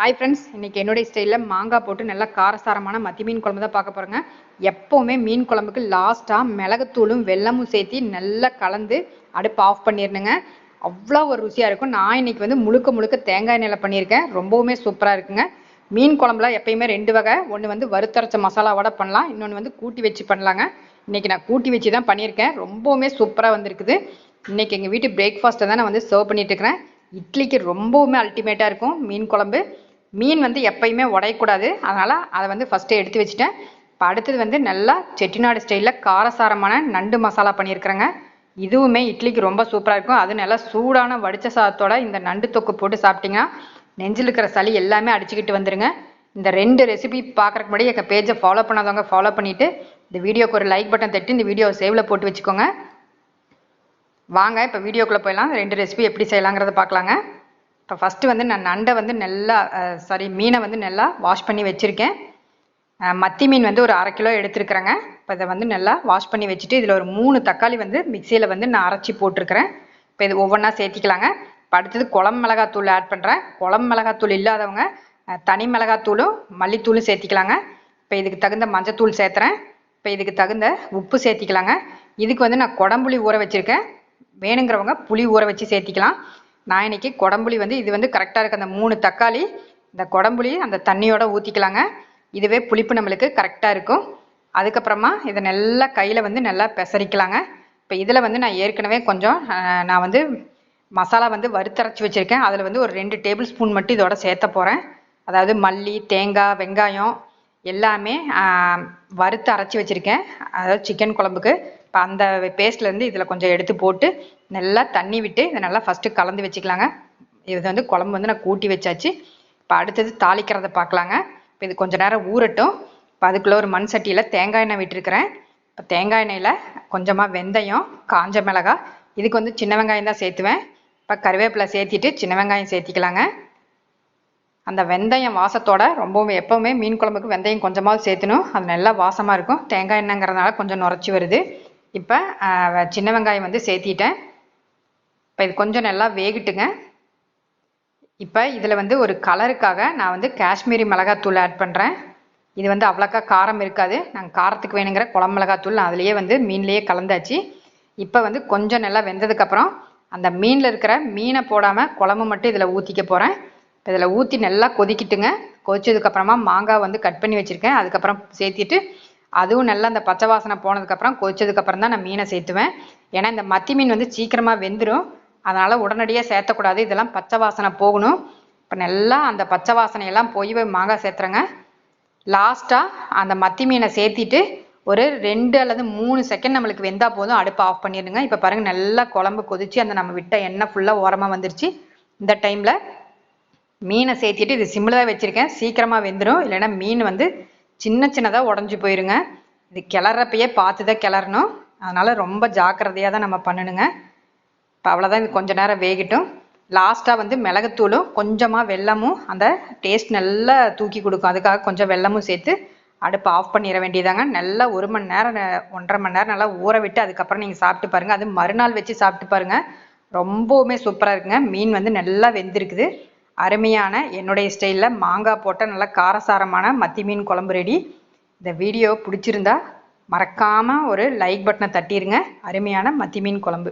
Hi friends இன்னைக்கு என்னுடைய ஸ்டைலில் மாங்காய் போட்டு நல்லா காரசாரமான மத்தி மீன் குழம்பு தான் பார்க்க போகிறோங்க எப்போவுமே மீன் குழம்புக்கு லாஸ்ட்டாக மிளகுத்தூளும் வெல்லமும் சேர்த்து நல்லா கலந்து அடுப்பு ஆஃப் பண்ணிடணுங்க. அவ்வளோ ஒரு ருசியாக இருக்கும். நான் இன்னைக்கு வந்து முழுக்க முழுக்க தேங்காய் நிலை பண்ணியிருக்கேன். ரொம்பவுமே சூப்பராக இருக்குங்க. மீன் குழம்புல எப்பயுமே ரெண்டு வகை. ஒன்று வந்து வறுத்தரைச்ச மசாலாவோட பண்ணலாம். இன்னொன்று வந்து கூட்டி வச்சு பண்ணலாங்க. இன்னைக்கு நான் கூட்டி வச்சு தான் பண்ணியிருக்கேன். ரொம்பவுமே சூப்பராக வந்திருக்குது. இன்னைக்கு எங்கள் வீட்டு பிரேக்ஃபாஸ்ட்டை தான் நான் வந்து சர்வ் பண்ணிட்டு இருக்கிறேன். இட்லிக்கு ரொம்பவுமே அல்டிமேட்டாக இருக்கும் மீன் குழம்பு. மீன் வந்து எப்பயுமே உடையக்கூடாது. அதனால் அதை வந்து ஃபஸ்ட்டே எடுத்து வச்சுட்டேன். இப்போ அடுத்தது வந்து நல்லா செட்டிநாடு ஸ்டைலில் காரசாரமான நண்டு மசாலா பண்ணியிருக்கிறேங்க. இதுவுமே இட்லிக்கு ரொம்ப சூப்பராக இருக்கும். அது நல்லா சூடான வடித்த சாதத்தோட இந்த நண்டு தொக்கு போட்டு சாப்பிட்டீங்கன்னா நெஞ்சில் இருக்கிற சளி எல்லாமே அடிச்சுக்கிட்டு வந்துருங்க. இந்த ரெண்டு ரெசிபி பார்க்குறக்கு முன்னாடி எங்கள் பேஜை ஃபாலோ பண்ணாதவங்க ஃபாலோ பண்ணிவிட்டு இந்த வீடியோக்கு ஒரு லைக் பட்டன் தட்டி இந்த வீடியோவை சேவில் போட்டு வச்சுக்கோங்க. வாங்க இப்போ வீடியோக்குள்ளே போயிடலாம். ரெண்டு ரெசிபி எப்படி செய்யலாங்கிறத பார்க்கலாங்க. இப்போ ஃபஸ்ட்டு வந்து நான் நண்டை வந்து நல்லா சாரி மீனை வந்து நல்லா வாஷ் பண்ணி வச்சுருக்கேன். மத்தி மீன் வந்து ஒரு அரை கிலோ எடுத்துருக்குறேங்க. இப்போ இதை வந்து நல்லா வாஷ் பண்ணி வச்சுட்டு இதில் ஒரு மூணு தக்காளி வந்து மிக்சியில் வந்து நான் அரைச்சி போட்டிருக்கிறேன். இப்போ இது ஒவ்வொன்றா சேர்த்திக்கலாங்க. இப்போ அடுத்தது குளம் மிளகாத்தூள் ஆட் பண்ணுறேன் குளம் மிளகாத்தூள் இல்லாதவங்க தனி மிளகாத்தூளும் மல்லித்தூளும் சேர்த்திக்கலாங்க. இப்போ இதுக்கு தகுந்த மஞ்சத்தூள் சேர்த்துறேன். இப்போ இதுக்கு தகுந்த உப்பு சேர்த்திக்கலாங்க. இதுக்கு வந்து நான் குடம்புளி ஊற வச்சுருக்கேன். வேணுங்கிறவங்க புளி ஊற வச்சு சேர்த்திக்கலாம். நான் இன்னைக்கு குடம்புளி வந்து இது வந்து கரெக்டாக இருக்குது அந்த மூணு தக்காளி இந்த குடம்புளி அந்த தண்ணியோட ஊற்றிக்கலாங்க இதுவே புளிப்பு நம்மளுக்கு கரெக்டாக இருக்கும். அதுக்கப்புறமா இதை நல்லா கையில் வந்து நல்லா பெசரிக்கலாங்க. இப்போ இதில் வந்து நான் ஏற்கனவே கொஞ்சம் நான் வந்து மசாலா வந்து வறுத்தரைச்சி வச்சுருக்கேன். அதில் வந்து ஒரு ரெண்டு டேபிள் ஸ்பூன் மட்டும் இதோட சேர்த்த போகிறேன் அதாவது மல்லி தேங்காய் வெங்காயம் எல்லாமே வறுத்து அரைச்சி வச்சுருக்கேன். அதாவது சிக்கன் குழம்புக்கு. இப்போ அந்த பேஸ்ட்லேருந்து இதில் கொஞ்சம் எடுத்து போட்டு நல்லா தண்ணி விட்டு இதை நல்லா ஃபஸ்ட்டு கலந்து வச்சுக்கலாங்க. இது வந்து குழம்பு வந்து நான் கூட்டி வச்சாச்சு. இப்போ அடுத்தது தாளிக்கிறத பார்க்கலாங்க. இப்போ இது கொஞ்சம் நேரம் ஊறட்டும். இப்போ அதுக்குள்ளே ஒரு மண் சட்டியில் தேங்காய் எண்ணெய் விட்டுருக்கிறேன். இப்போ தேங்காய் எண்ணெயில் கொஞ்சமாக வெந்தயம் காஞ்ச மிளகாய் இதுக்கு வந்து சின்ன வெங்காயம் தான் சேர்த்துவேன். இப்போ கருவேப்பிலை சேர்த்திட்டு சின்ன வெங்காயம் சேர்த்திக்கலாங்க. அந்த வெந்தயம் வாசத்தோட ரொம்பவும் எப்போவுமே மீன் குழம்புக்கு வெந்தயம் கொஞ்சமாவது சேர்த்தணும். அது நல்லா வாசமாக இருக்கும். தேங்காய் எண்ணெய்ங்கிறதுனால கொஞ்சம் நுரைச்சி வருது. இப்போ சின்ன வெங்காயம் வந்து சேர்த்திட்டேன். இப்போ இது கொஞ்சம் நல்லா வேகட்டுங்க. இப்போ இதில் வந்து ஒரு கலருக்காக நான் வந்து காஷ்மீரி மிளகாத்தூள் ஆட் பண்ணுறேன் இது வந்து அவ்வளோக்கா காரம் இருக்காது. நாங்கள் காரத்துக்கு வேணுங்கிற குழம்பு மிளகாத்தூள் நான் அதுலேயே வந்து மீன்லேயே கலந்தாச்சு. இப்போ வந்து கொஞ்சம் நல்லா வெந்ததுக்கப்புறம் அந்த மீனில் இருக்கிற மீனை போடாமல் குழம்பு மட்டும் இதில் ஊற்றிக்க போகிறேன் இப்போ இதில் ஊற்றி நல்லா கொதிக்கிட்டுங்க. கொதிச்சதுக்கப்புறமா மாங்காய் வந்து கட் பண்ணி வச்சுருக்கேன். அதுக்கப்புறம் சேர்த்திட்டு அதுவும் நல்லா அந்த பச்சை வாசனை போனதுக்கப்புறம் கொதிச்சதுக்கப்புறம் தான் நான் மீனை சேர்த்துவேன். ஏன்னா இந்த மத்தி மீன் வந்து சீக்கிரமாக வெந்துடும் அதனால் உடனடியாக சேர்த்தக்கூடாது. இதெல்லாம் பச்சை வாசனை போகணும். இப்போ நல்லா அந்த பச்சை வாசனையெல்லாம் போய் மாங்காய் சேர்த்துறேங்க. லாஸ்ட்டாக அந்த மத்தி மீனை சேர்த்திட்டு ஒரு ரெண்டு அல்லது மூணு செகண்ட் நம்மளுக்கு வெந்தா போதும். அடுப்பு ஆஃப் பண்ணிடுங்க. இப்போ பாருங்கள் நல்லா குழம்பு கொதிச்சு அந்த நம்ம விட்ட எண்ணெய் ஃபுல்லாக ஓரமாக வந்துருச்சு. இந்த டைமில் மீனை சேர்த்திட்டு இது சிம்மில் தான் வச்சுருக்கேன். சீக்கிரமாக வெந்துடும் இல்லைன்னா மீன் வந்து சின்ன சின்னதாக உடஞ்சி போயிருங்க. இது கிளறப்பயே பார்த்து தான் கிளறணும். அதனால் ரொம்ப ஜாக்கிரதையாக தான் நம்ம பண்ணணுங்க. இப்போ அவ்வளோதான் இது கொஞ்ச நேரம் வேகட்டும். லாஸ்ட்டாக வந்து மிளகுத்தூளும் கொஞ்சமாக வெல்லமும் அந்த டேஸ்ட் நல்லா தூக்கி கொடுக்கும். அதுக்காக கொஞ்சம் வெல்லமும் சேர்த்து அடுப்பை ஆஃப் பண்ணிட வேண்டியதாங்க. நல்லா ஒரு மணி நேரம் ஒன்றரை மணி நேரம் நல்லா ஊற விட்டு அதுக்கப்புறம் நீங்கள் சாப்பிட்டு பாருங்கள் அது மறுநாள் வச்சு சாப்பிட்டு பாருங்கள் ரொம்பவுமே சூப்பராக இருக்குங்க. மீன் வந்து நல்லா வெந்திருக்குது. அருமையான என்னுடைய ஸ்டைலில் மாங்காய் போட்ட நல்லா காரசாரமான மத்தி மீன் குழம்பு ரெடி இந்த வீடியோ பிடிச்சிருந்தா மறக்காமல் ஒரு லைக் பட்டனை தட்டிடுங்க அருமையான மத்தி மீன் குழம்பு.